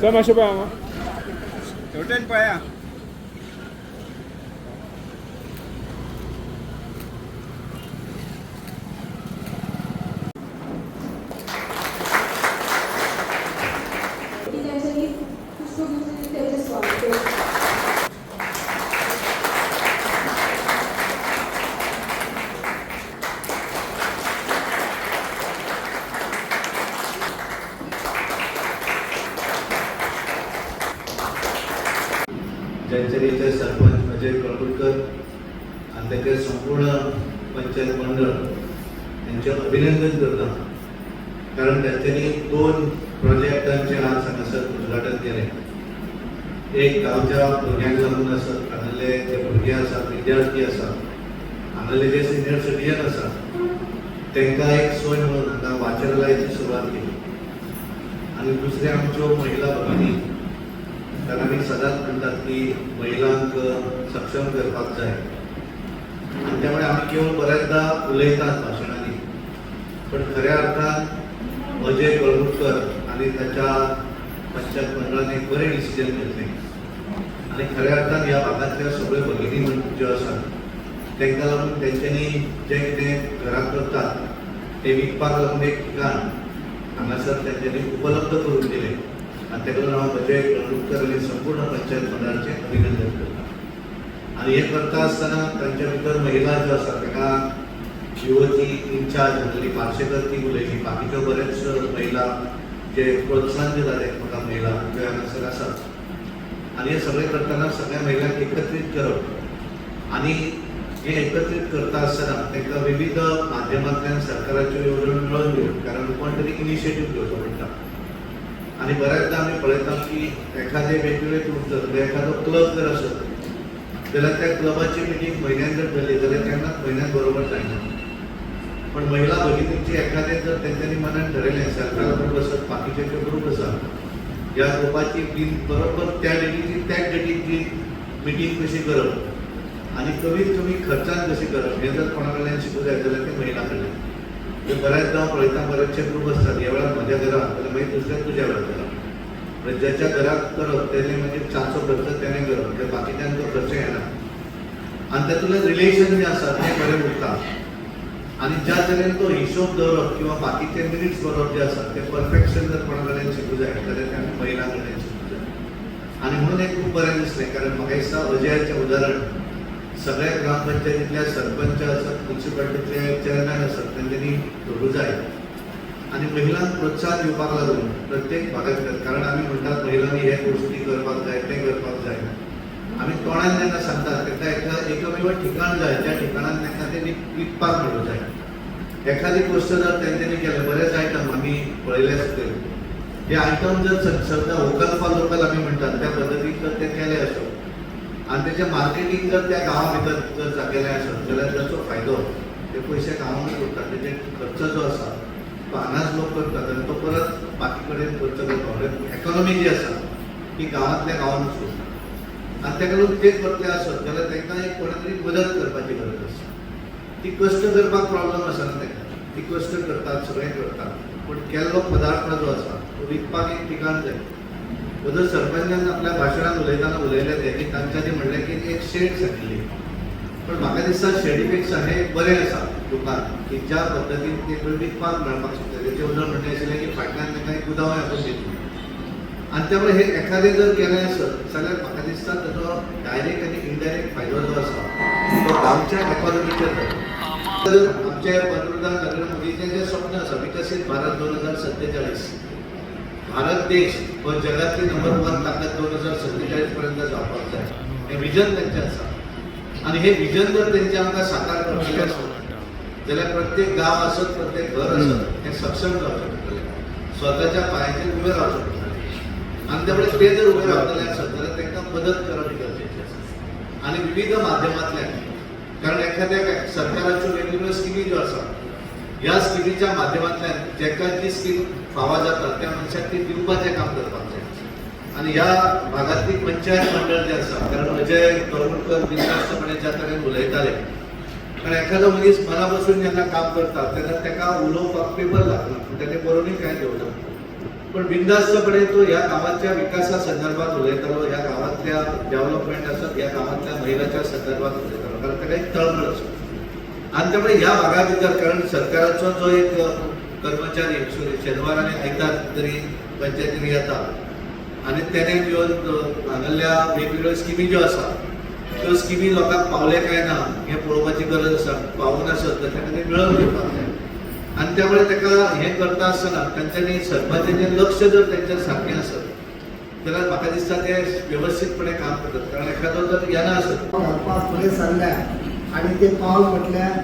Só mais para lá. Eu tenho para प्रोजेक्टांचे आज हांगासर उद्घाटन केले एक गांवच्या भुरग्यांक लागून आसत हांगाले जे भुरगे आसात विद्यार्थी आसात हांगाले जे सिनियर सिटीजन आसात तांकां एक सोय म्हणून हांगा वाचनालयाची सुरवात केली. आणि दुसरे आमच्यो महिला भगिनी कारण आमी सदांच म्हणटात की महिलांक सक्षम करपाक जाय. आणि त्यामुळे आमी केवळ बऱ्याचदा उलयतात भाशणांनी पण खऱ्या अर्थान अजय कळमुटकर आणि त्याच्या पश्चात मंडळान एक बरें डिसिजन घेतले. आणि खऱ्या अर्थान ह्या भागातल्या सगळ्यो भगिनी म्हण ज्यो असतात तांकां लागून तेंच्यांनी जें कितें घरात करतात ते विकपाक लागून एक ठिकाण हांगासर तेंच्यांनी उपलब्ध करून दिलें. आणि ताका लागून हांव अजय कळमुटकर आनी संपूर्ण पंचायत मंडळाचें अभिनंदन करता आणि हे करता आसतना तांच्या भितर महिला ज्यो आसा ताका युवती इन्चार्ज आसलेली पार्शेकर ती उलयली बाकीच्यो बरेच महिला जे प्रोत्साहन दितात एकमेका महिला ते हांगासर आसात आणि हे सगळें करताना सगळ्या महिलांक एकत्रीत करप आणि हे एकत्रीत करता आसतना तांकां विविध माध्यमांतल्यान सरकाराच्यो येवजण मेळोवन घेवन कारण कोण तरी इनिशिएटीव घेवचो पडटा आणि बऱ्याचदा आम्ही पळयता की एखादे वेगवेगळे ग्रुप जर एखादो क्लब जर आसत जाल्यार त्या क्लबाची मिटींग म्हयन्यान जर जाली जाल्यार केन्नाच म्हयन्यान बरोबर जायना पण महिला भगिनींची एखादे जर त्यांच्यानी मनान ठरयलें सरकारा बरोबर बसत बाकीचे ते ग्रुप आसा ह्या ग्रुपाची बीन बरोबर त्या डेटीची त्या डेटीची मिटींग कशी करप आणि कमीत कमी खर्चान कशी करप हे जर कोणा कडल्यान शिकूं जाय जाल्यार ते महिला कडल्यान ते बऱ्याचदा पळयता बरेचशे ग्रुप आसतात ह्या वेळार म्हज्या घरात जाल्यार मागीर दुसऱ्या तुज्या वेळार करप म्हणजे ज्याच्या घरात करप त्याने म्हणजे चारचो खर्च त्याने करप ते बाकीच्यांचो खर्च येना आणि त्यातलं रिलेशन जें आसा तें बरें उरता आणि ज्या तरेन तो हिशोब दवरप किंवा बाकीचे मिनिट्स बरोवप जे आसा ते परफेक्शन जर कोणा कडल्यान शिकूं जाय जाल्यार ते आमी महिला कडल्यान शिकूं जाय आणि म्हणून एक खूप बरें दिसलें कारण म्हाका दिसता अजयाचें उदाहरण सगळ्या ग्रामपंचायतीतल्या सरपंच आसात म्युन्सिपालिटींतले चेअरमॅन आसात तेंच्यांनी धरूं जाय आणि महिलांक प्रोत्साहन दिवपाक लागून प्रत्येक भागात कारण आमी म्हणटात महिलांनी हे गोष्टी करपाक जाय ते करपाक जाय. आमी तोंडात जेन्ना सांगतात तेका एखादं एकमेव ठिकाण जाय त्या ठिकाणान त्यांना त्यांनी विकपाक मेळूं जाय. एखादी गोष्ट जर त्यांनी केलें बरेच आयटम आम्ही पळयले आसतले हे आयटम जर सध्या सद्या फॉर लोकल आमी म्हणटात त्या पद्दतीन जर ते केले आसत आणि त्याचे मार्केटिंग जर त्या गांवा भितर जर जागेलें आसत जाल्यार ताचो फायदो ते पयशे गांवांत उरतात तेजे खर्च जो आसा तो हांगाच लोक करतात आनी तो परत बाकी कडेन खर्च करपाक इकॉनॉमी जी आसा ती गांवांतल्या गांवांतूच उरता आनी तेका लागून ते करतले आसत जाल्यार तांकां एक कोणे तरी मदत करपाची गरज आसा ती कश्ट करपाक प्रॉब्लम आसना ताका ती कश्ट करतात सगळें करतात. पूण केल्लो पदार्थ जो आसा तो विकपाक एक ठिकाण जाय जर सरपंचान आपल्या भाशणात उलयताना उलयले ते की तांच्यांनी म्हणलें की एक शेड सांगिल्ली पण म्हाका दिसता शेडी पेक्षा हे बरें आसा दुकान की ज्या पद्दतीन ते विकपाक मेळपाक शकता तेजें उदाहरण म्हणलें आशिल्लें की फाटल्यान ताका एक गुदावय आपूण दितली आनी त्यामुळे हे एखादे जर केलें आसत जाल्यार म्हाका दिसता ताचो डायरेक्ट आनी इनडायरेक्ट फायदो जो आसा तो गांवच्या इकॉनॉमीचेर जाता. तर आमचे पंतप्रधान नरेंद्र मोदीचे जे स्वप्न आसा विकसीत भारत दोन हजार सत्तेचाळीस भारत देश हो जगातली नंबर वन ताकद दोन हजार सत्तेचाळीस पर्यंत जावपाक जाय हे विजन तेंचें आसा आणि हे विजन जर तेंचे आमकां साकार करतले आसत जाल्यार प्रत्येक गांव आसत प्रत्येक घर आसत हे सक्षम जावचें पडटलें स्वताच्या पांयाचेर उबें रावचें आणि आनी त्यामुळे ते जर उबे रावतले असत जाल्यार त्यांना मदत करप ही गरजेची आसा आनी विविध माध्यमांतल्यान कारण एखाद्या सरकाराच्यो वेगवेगळ्यो स्किमी ज्यो आसा ह्या स्किमीच्या माध्यमांतल्यान जेका जी स्कीम फावा जाता त्या मनशाक ती दिवपाचें काम करपाक जाय आणि ह्या भागातली पंचायत मंडळ जे आसा कारण अजय कळवणकर विश्वासपणे ज्या तरेन उलयताले कारण एखादो मनीस मनापासून जेन्ना काम करता तेन्ना ताका उलोवपाक पेपर लागना ताणें बरोवनय कांय घेवना पण बिंदास्तपणे तो ह्या गावाच्या विकासा संदर्भात उलयतालो ह्या गावातल्या डेव्हलपमेंट आसत ह्या गावातल्या महिलाच्या संदर्भात उलयतालो कारण ताका एक तळमळ आसा आणि त्यामुळे ह्या भागा भितर कारण सरकाराचो जो एक कर्मचारी शेनवार आनी आयतार तरी पंचायतीन येता. आनी तेणे ज्यो हांगाल्या वेगवेगळ्यो स्किमी ज्यो आसा त्यो स्किमी लोकांक पावले काय ना हें पळोवपाची गरज आसा पावून आसत तर ताका मेळोवन घेवपाक जाय आनी त्यामुळे ताका हें करता आसतना तांच्यांनी सरपंचाचें लक्ष जर तेंचेर सारकें आसत जाल्यार म्हाका दिसता ते वेवस्थीतपणे काम करतात. कारण एखादो जर येना आसत घालपाक फुडें सरल्या आणि ते पावल म्हटल्यार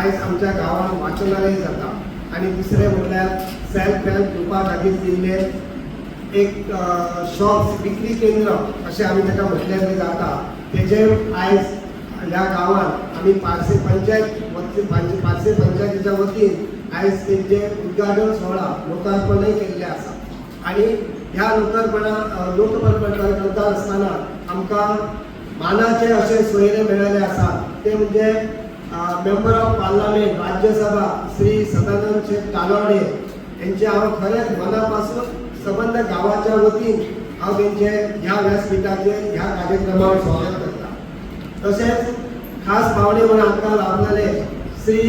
आयज आमच्या गांवांत वाचनालय जाता. आणि दुसरें म्हटल्यार सेल्फ हेल्प ग्रुपा खातीर दिल्ले एक शॉप विक्री केंद्र अशें आमी ताका म्हटलें बी जाता तेजेर आयज ह्या गांवांत आमी पारसे पंचायत वती- पारसे पंचायतीच्या वतीन आयज तेंचे उद्घाटन सोहळा लोकार्पणय केल्ले आसा आनी ह्या लोकार्पणा लोकपर्पण करता आसतना आमकां मानाचे अशें सोयरे मेळिल्ले आसा ते म्हणजे member of parliament Rajya Sabha Shri Sadanand Shaikh Kalode यांचे हांव खरेंच मनापासून सबंद गांवाच्या वतीन हांव तेंचे ह्या व्यासपीठाचेर ह्या कार्यक्रमाक स्वागत करता. तशेंच खास पावणे म्हणून आमकां लाभलेले श्री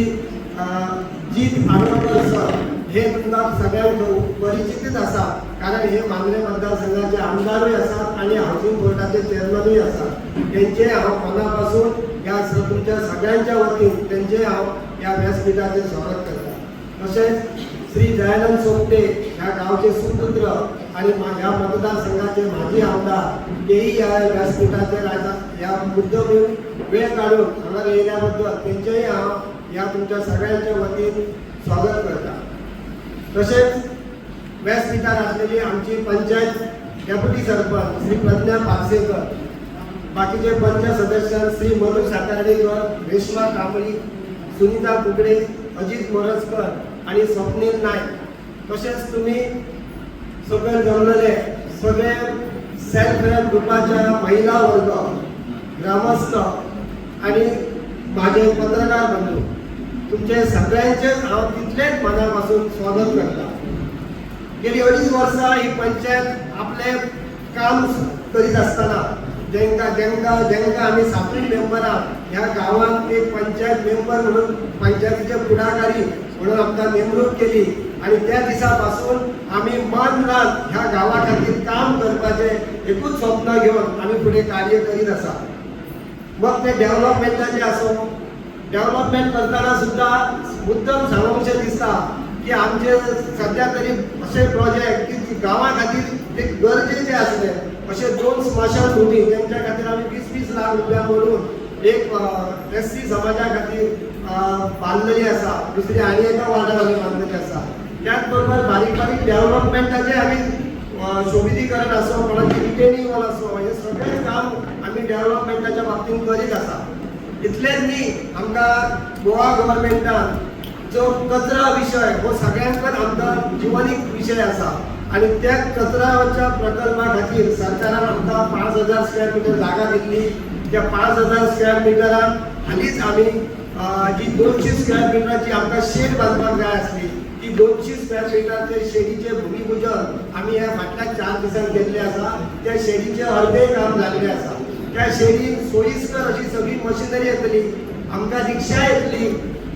जीत आनंद असं हे मतदार सगळ्यांक परिचितच आसा कारण हे मांद्रे मतदारसंघाचे आमदारूय आसात आणि हाऊसिंग बोर्डाचे चेअरमनूय आसात त्यांचे हांव मनापासून ह्या तुमच्या सगळ्यांच्या वतीन त्यांचे हांव ह्या व्यासपीठाचे स्वागत करता तसेच श्री दयानंद सोपटे ह्या गावचे सुपुत्र आणि मा- ह्या मतदारसंघाचे माजी आमदार तेही या व्यासपीठाचेर आयज ह्या मुद्दम वेळ काढून हांगा येयल्याबद्दल तेंचेय हांव ह्या तुमच्या सगळ्यांच्या वतीन स्वागत करता. तसेच व्यासपीठार असलेली आमची पंचायत डेप्युटी सरपंच श्री प्रज्ञा पारसेकर बाकीचे पंचायत सदस्य श्री मनोज सातार्डेकर रेश्मा कांबळी सुनीता कुकडे अजित मोरजकर आणि स्वप्नील नायक तसेच तुम्ही सगळे जमलेले सगळे सेल्फ हेल्प ग्रुपाच्या महिला वर्ग ग्रामस्थ आणि माझे पत्रकार बंधू. तुमचे सगळ्यांचेच हांव तितलेच मनापासून स्वागत करता गेली अडीच वर्सां ही पंचायत आपले काम करीत असताना जेंका जेंका जेंका आमी सातूय मेंबरां ह्या गांवांत एक पंचायत मेंबर म्हणून पंचायतीचे फुडाकारी म्हणून आमकां नेमणूक केली. आणि त्या दिसा पासून आमी मन रात ह्या गांवा खातीर काम करपाचें एकूच स्वप्न घेवन आमी फुडें कार्य करीत आसा मग ते डेव्हलपमेंटाचे असो डेव्हलपमेंट करताना सुद्धा मुद्दम सांगूंकशें दिसता की आमचे सध्या तरी असे प्रोजेक्ट की गांवा खातीर ते गरजेचे आसले असे दोन स्मशानभुमी तेंच्या खातीर आमी वीस वीस लाख रुपया म्हणून एक एस सी समाजा खातीर बांधलेली बांदलेली आसा दुसरी आनी एका वार्डार आमी बांदलेली आसा त्याच बरोबर बारीक बारीक डेव्हलपमेंटाचे आमी शोभितीकरण असो कोणाची रिटेनिंग वॉल असो हे सगळें काम आमी डेव्हलपमेंटाच्या बाबतींत करीत आसा इतलेंच न्ही आमकां गोवा गव्हर्मेंटान जो कचरा विशय हो सगळ्यांकच आमकां जिवनीक विशय आसा आणि त्या कचराच्या प्रकल्पा खातीर सरकारान आमकां पांच हजार स्क्वेअर मिटर जागा दिल्ली त्या पांच हजार स्क्वेअर मिटरान हालींच आमी जी दोनशे स्क्वेअर मिटराची आमकां शेड बांदपाक जाय आसली ती दोनशे स्क्वेअर मिटराचे शेडीचे भूमिपूजन आमी ह्या फाटल्या चार दिसांक केल्ले आसा त्या शेडीचे अर्धे काम जाल्ले आसा त्या शेडीन सोयीस्कर अशी सगळी मशिनरी येतली आमकां रिक्षा येतली.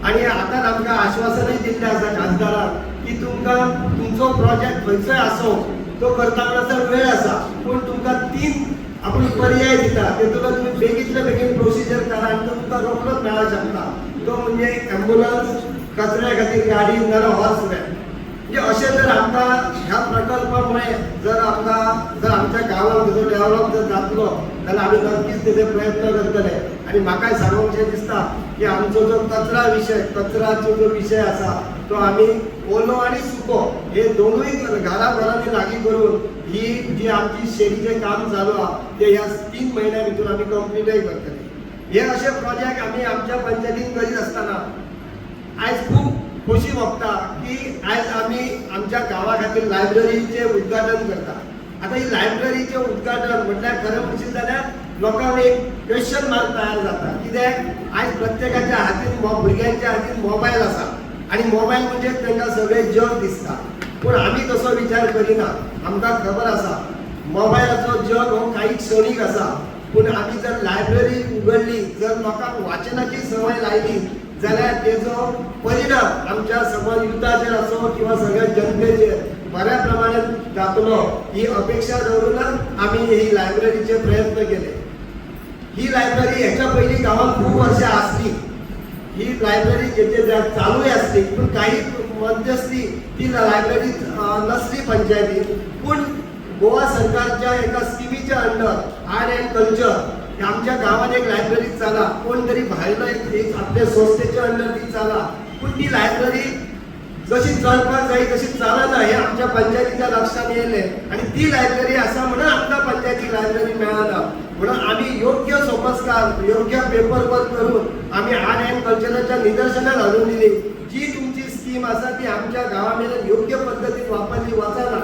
आणि आतां आमकां आश्वासनय दिल्लें आसा खासदारान की तुमकां तुमचो प्रोजेक्ट खंयचोय आसो तो करता म्हणसर वेळ आसा पूण तुमकां तीन आपण पर्याय दिता. तेतूंतलो तुमी बेगीतले बेगीन प्रोसिजर करा आनी तो तुमकां रोखडोच मेळा शकता. तो म्हणजे एम्बुलन्स कचऱ्या खातीर गाडी नाल्यार हॉर्स वॅन म्हणजे अशें जर आमकां ह्या प्रकल्पामुळे जर आमकां जर आमच्या गांवांत तेजो डेव्हलप जर जातलो जाल्यार आमी नक्कीच तेजे प्रयत्न करतले आनी म्हाकाय सांगूंकशें दिसता की आमचो जो कचरा विशय कचराचो जो विशय आसा तो आमी ओलो आनी सुको हे दोनूय घराघरांनी लागीं करून ही जी आमची शेडीचें काम चालू आहा ते ह्या तीन म्हयन्या भितर आमी कंप्लीटय करतले हे असे प्रोजेक्ट आमी आमच्या पंचायतीन करीत आसतना आयज खूब खुशी भोगता की आयज आमी आमच्या गांवा खातीर लायब्ररीचें उद्घाटन करता. आतां ही लायब्ररीचें उद्घाटन म्हटल्यार खरें म्हणशील जाल्यार लोकांक एक क्वेश्चन मार्क तयार जाता कित्याक आयज प्रत्येकाच्या हातीन भुरग्यांच्या हातीन मोबायल आसा आणि मोबायल म्हणजे तांकां सगळें जग दिसता पूण आमी तसो विचार करिना. आमकां खबर आसा मोबायलाचो जग हो काही क्षणीक आसा पूण आमी जर लायब्ररी उगडली जर लोकांक वाचनाची संवय लायली जाल्यार तेजो परिणाम आमच्या समाज युद्धाचेर असो किंवा सगळ्या जनतेचेर बऱ्या प्रमाणात जातलो ही अपेक्षा दवरूनच आमी ही लायब्ररीचे प्रयत्न केले. ही लायब्ररी ह्याच्या पयलीं गावात खूप वर्षां आसली ही लायब्ररी जेथे चालू चालूय पण पूण काही मध्यस्थी ती लायब्ररी नसली पंचायतीत. पूण गोवा सरकारच्या एका स्किमीच्या अंडर आर्ट अँड कल्चर आमच्या गावात एक लायब्ररी चाला कोण तरी भायलो एक आपल्या संस्थेच्या अंडर ती चाला. पूण ती लायब्ररी जशी चलपाक जाय तशी चलना हे आमच्या पंचायतीच्या लक्षात येयले आणि ती लायब्ररी आसा म्हणून आमकां पंचायतीक लायब्ररी मेळना म्हणून आम्ही योग्य सोपस्कार योग्य पेपर वर्क करून आम्ही आर्ट अँड कल्चराच्या निदर्शनात घालून दिली. जी तुमची स्कीम आसा ती आमच्या गावामेरेन योग्य पद्दतीन वापरली वचना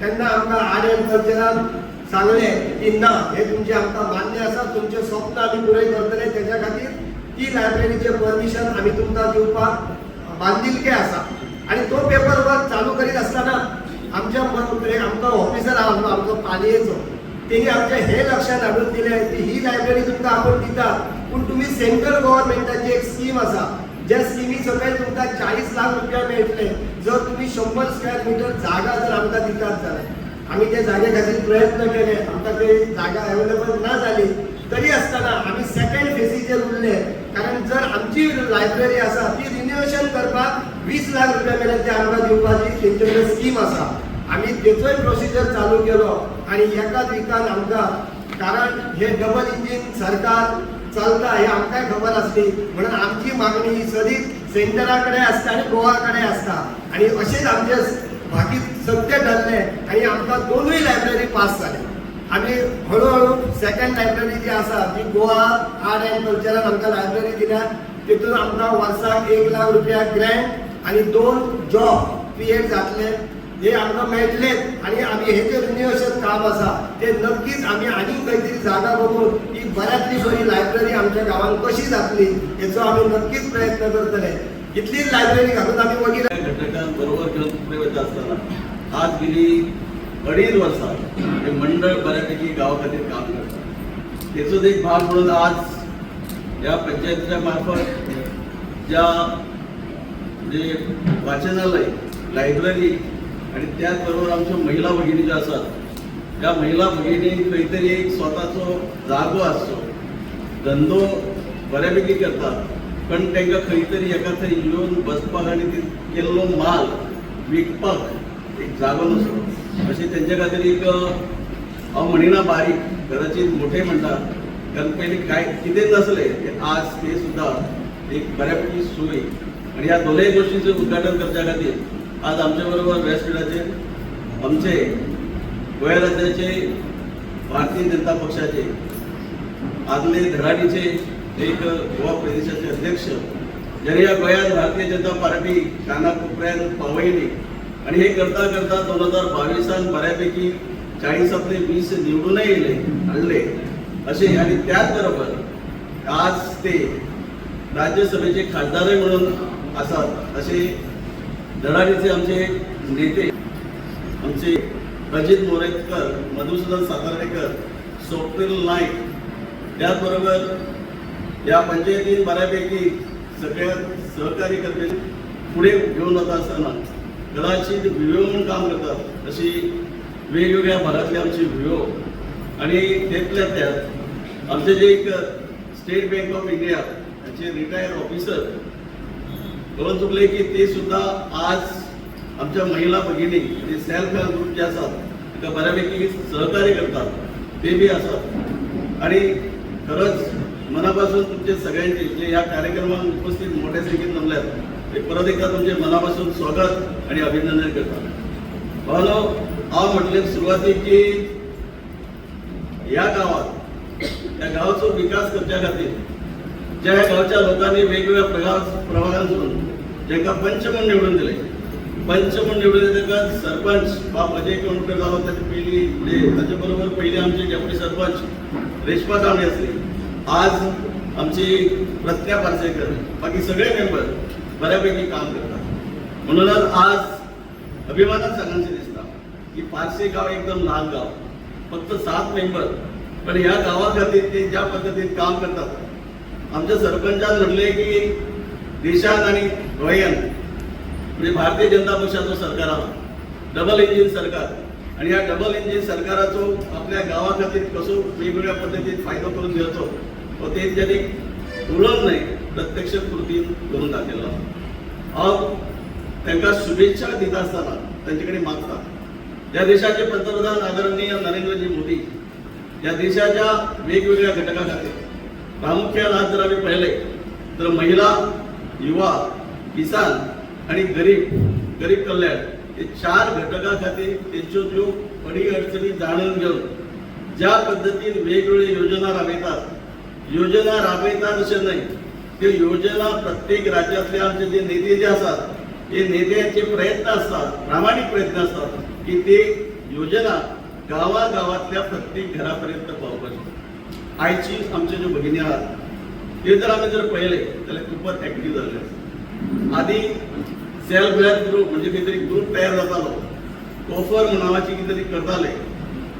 तेन्ना आमकां आर्ट अँड कल्चरान सांगलें की ना हे तुमचे आमकां मान्य आसा तुमचे स्वप्न आमी पुरय करतले त्याच्या खातीर ती लायब्ररीचे परमिशन आमी तुमकां दिवपाक बांदिलके आसा आणि तो पेपर वर्क चालू करीत असताना आमच्या म- म्हणजे आमकां ऑफिसर आहा आमचो पालयेचो. तेणी आमच्या हे लक्षात हाडून दिले की ही लायब्ररी तुमकां आपण दिता पूण तुमी सेंट्रल गव्हर्नमेंटाची एक स्कीम आसा ज्या स्किमी सकयल तुमकां चाळीस लाख रुपया मेळटले जर तुमी शंबर स्क्वेअर मिटर जागा जर आमकां दितात जाल्यार आम्ही त्या जागेसाठी प्रयत्न केले. आमकां ते जागा अवेलेबल ना जाली तरी आसतना आमी सेकंड फेसीचेर उरले. कारण जर आमची लायब्ररी आसा ती रिन्युएशन करपाक वीस लाख रुपया मेरेन ते आमकां दिवपाची तेंचे स्कीम आसा आमी तेचोय प्रोसिजर चालू केलो. आणि एकाच विकान आमकां कारण हे डबल इंजीन सरकार चलता हे आमकांय खबर आसली म्हणून आमची मागणी ही सदीच सेंटरा कडेन आसता आनी गोवा कडेन आसता आणि अशेंच आमचे बाकी सत्य ठरले आणि आमकां दोनूय लायब्ररी पास जाले आमी हळूहळू सेकंड लायब्ररी जी आसा ती गोवा आर्ट अँड कल्चरान आमकां लायब्ररी दिल्या. तितून आमकां वर्साक एक लाख रुपया ग्रँट आणि दोन जॉब क्रिएट जातले हे आमकां मेळटले आणि आमी हे जे रिन्युएशन काम आसा ते नक्कीच आमी आनीक खंय तरी जागा बघून ही बऱ्यांतली बरी लायब्ररी आमच्या गांवांत कशी जातली हेचो आमी नक्कीच प्रयत्न करतले इतलीच लायब्ररी घालून आमी वगैरे घटकांबरोबर घेऊन पुढे असताना आज गेली अडीच वर्सां हे मंडळ बऱ्यापैकी गावा खातीर काम करता. तेचोच एक भाग म्हणून आज या पंचायतीच्या मार्फत ज्या म्हणजे वाचनालय लायब्ररी आणि त्याचबरोबर आमच्या महिला भगिनी ज्या असतात त्या महिला भगिनी खंयतरी एक स्वताचो जागो आसचो धंदो बऱ्यापैकी करतात पण तांकां खंय तरी एका थंय येवन बसपाक आनी ती केल्लो माल विकपाक एक जागो नसतो अशें त्यांच्या खातीर एक हांव म्हणिना बारीक कदाचित मोठे म्हणतात. कारण पयलीं काय कितें नसले ते आज ते सुद्दां एक बऱ्यापैकी सोय. आणि ह्या दोनूय गोष्टींचं उद्घाटन करच्या खातीर आज आमच्या बरोबर व्यासपीठाचेर आमचे गोंय राज्याचे भारतीय जनता पक्षाचे आदले धडाडीचे एक गोवा प्रदेशाचे अध्यक्ष. ज्यांनी या गोंयांत भारतीय जनता पार्टी काना कोपऱ्यात पावयली आणि हे करता करता दोन हजार बावीसान बऱ्यापैकी चाळीसातले वीस निवडूनही येयले आणले. असे आणि त्याच बरोबर आज ते राज्यसभेचे खासदारय म्हणून आसात असे धडाडीचे आमचे नेते आमचे अजित मोरेकर मधुसूदन सातार्डेकर स्वप्नील नाईक त्याचबरोबर या पंचायतीत बऱ्यापैकी सगळ्या सहकारी करते पुढे घेऊन जात असताना कदाचित व्हिडिओ म्हणून काम करतात. अशी वेगवेगळ्या भागातले आमचे व्हिडिओ. आणि त्यातल्या त्यात आमचे जे एक स्टेट बँक ऑफ इंडिया याचे रिटायर ऑफिसर कळून चुकले की ते सुद्धा आज आमच्या महिला भगिनी म्हणजे सेल्फ हेल्प ग्रुप जे असतात ताका बऱ्यापैकी सहकार्य करतात ते बी असतात. आणि खरंच मनापासून तुमचे सगळ्यांचे जे या कार्यक्रमात उपस्थित मोठ्या संख्येत जमल्यात आणि परत एकदा तुमचे मनापासून स्वागत आणि अभिनंदन करतात भावनो हांव म्हटले सुरवातीक की ह्या गावात त्या गावाचो विकास करच्या खातीर ज्या ह्या गावच्या लोकांनी वेगवेगळ्या प्रकार प्रभागांतून जेका पंच म्हणून निवडून दिले. पंच म्हणून निवडून दिले ताका सरपंच बाप अजय कोणकर जालो त्याच्या पयलीं म्हणजे ताचे बरोबर पयलीं आमचे डेप्युटी सरपंच रेश्मा कांबळे आसली आज आमची प्रज्ञा पार्सेकर बाकी सगळे मेंबर बऱ्यापैकी काम करतात. म्हणूनच आज अभिमानात सगळ्यांचे दिसतात. की पारसे गाव एकदम लहान गाव. फक्त सात मेंबर पण ह्या गावाखातीर ते ज्या पद्धतीत काम करतात आमच्या सरपंचान म्हणले की देशात आणि गोंयान म्हणजे भारतीय जनता पक्षाचं सरकार आला डबल इंजिन सरकार. आणि या डबल इंजिन सरकाराचो आपल्या गावा खातीर कसो वेगवेगळ्या पद्धतीत फायदो करून घेतो व ते त्यांनी उरत नाही प्रत्यक्ष कृतीन करून दाखयलो हांव तांकां शुभेच्छा दिता आसतना तांचे कडेन मागता या देशाचे पंतप्रधान आदरणीय नरेंद्रजी मोदी या देशाच्या वेगवेगळ्या घटका खातीर प्रामुख्यान आज जर आम्ही पळयले तर महिला युवा किसान आणि गरीब गरीब कल्याण हे चार घटका खातीर तेंच्यो ज्यो अडी अडचणी जाणून घेवन ज्या पद्दतीन वेगवेगळ्यो योजना राबयतात योजना राबयतात अशें न्हय त्यो योजना प्रत्येक राज्यांतले आमचे जे नेते जे आसात ते नेत्यांचे प्रयत्न असतात प्रामाणिक प्रयत्न असतात की ते योजना गावागावातल्या प्रत्येक घरापर्यंत पावपाची आयची आमचे ज्यो भगिनी आहात ते जर आम्ही जर पळयले जाल्यार खूपच ऍक्टिव्ह जाल्ले आसा. आधी सेल्फ हेल्प ग्रुप म्हणजे कितें तरी ग्रुप तयार जातालो कोफर नावाची कितें तरी करताले.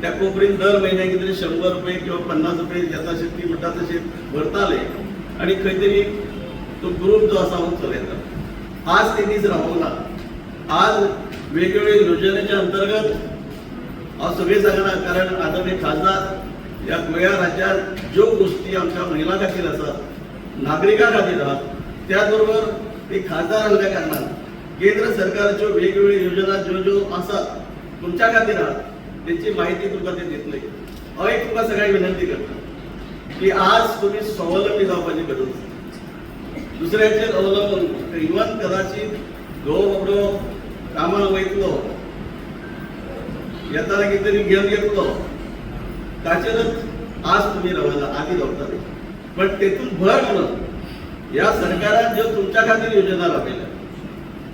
त्या कोपरीन दर म्हयन्याक कितें तरी शंबर रुपये किंवा पन्नास रुपये येता तशें ती म्हणटा तशें भरताले. आणि खंय तरी तो ग्रुप जो आसा हो चलयता आज ते दीस आज वेगवेगळ्या योजनेच्या अंतर्गत हांव सगळे सांगना कारण आदरणीय खासदार या गोंया राज्यांत ज्यो गोष्टी आमच्या महिला खातीर आसात नागरिकां खातीर आहात त्याच बरोबर ती खासदार आसल्या कारणान केंद्र सरकारच्यो वेगवेगळ्यो योजना ज्यो ज्यो आसात तुमच्या खातीर आहात त्याची माहिती तुमकां ते दितले हांव एक तुमकां सगळ्यांक विनंती करता. की आज तुम्ही स्वावलंबी जावपाची गरज आसा. दुसऱ्याचेर अवलंबून इवन कदाचित घोव बाबडो कामाक वयतलो येताना कितें तरी घेवन येतलो ताचेरच आज तुम्ही रावला आधी रावताले पण तेतून भर म्हणून या सरकारान ज्यो तुमच्या खातीर योजना राबयल्या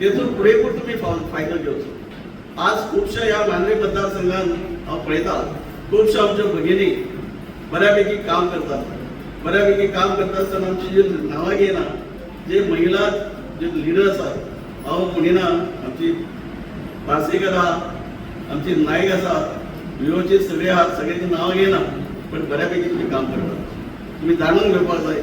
तेतून पुरेपूर तुम्ही फाव- फायदो घेवचो आज खुबश्या ह्या मानवी मतदारसंघात हांव पळयता खुबश्यो आमच्यो भगिनी बऱ्यापैकी काम करतात. बऱ्यापैकी काम करता आसतना आमची जी नांवां घेयना जे महिला जे लिडर आसात हांव म्हणिना आमची पार्सेकर आहा आमची नायक आसात विओचे सगळे आहात सगळ्यांची नांवां घेयना पण बऱ्यापैकी तुम्ही काम करतात. तुम्ही जाणून घेवपाक जाय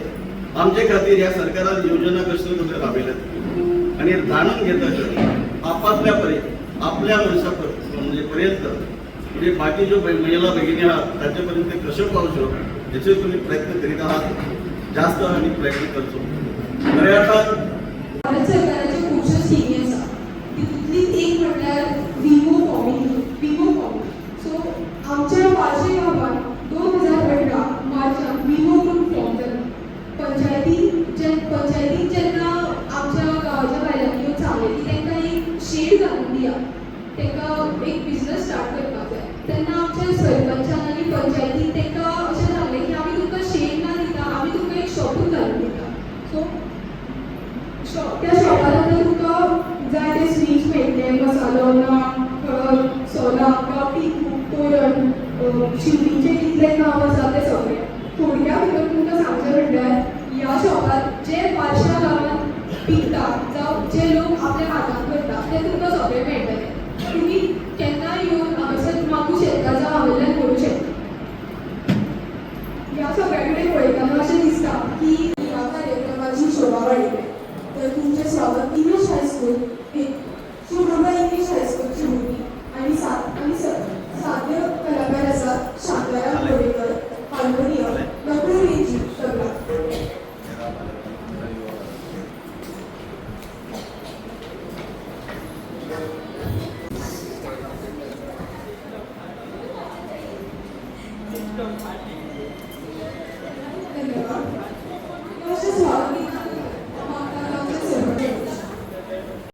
आमचे खातीर ह्या सरकारान योजना कसल्यो कसल्यो राबयल्यात? आणि जाणून घेता आपापल्या पर्यंत आपल्या मनशा पर- म्हणजे पर्यंत म्हणजे बाकी जो महिला भगिनी आहात त्यांच्यापर्यंत पर्यंत ते कश्यो पावच्यो हेचेर तुम्ही प्रयत्न करीत आहात. जास्त आणि प्रयत्न करतो. खऱ्या अर्थान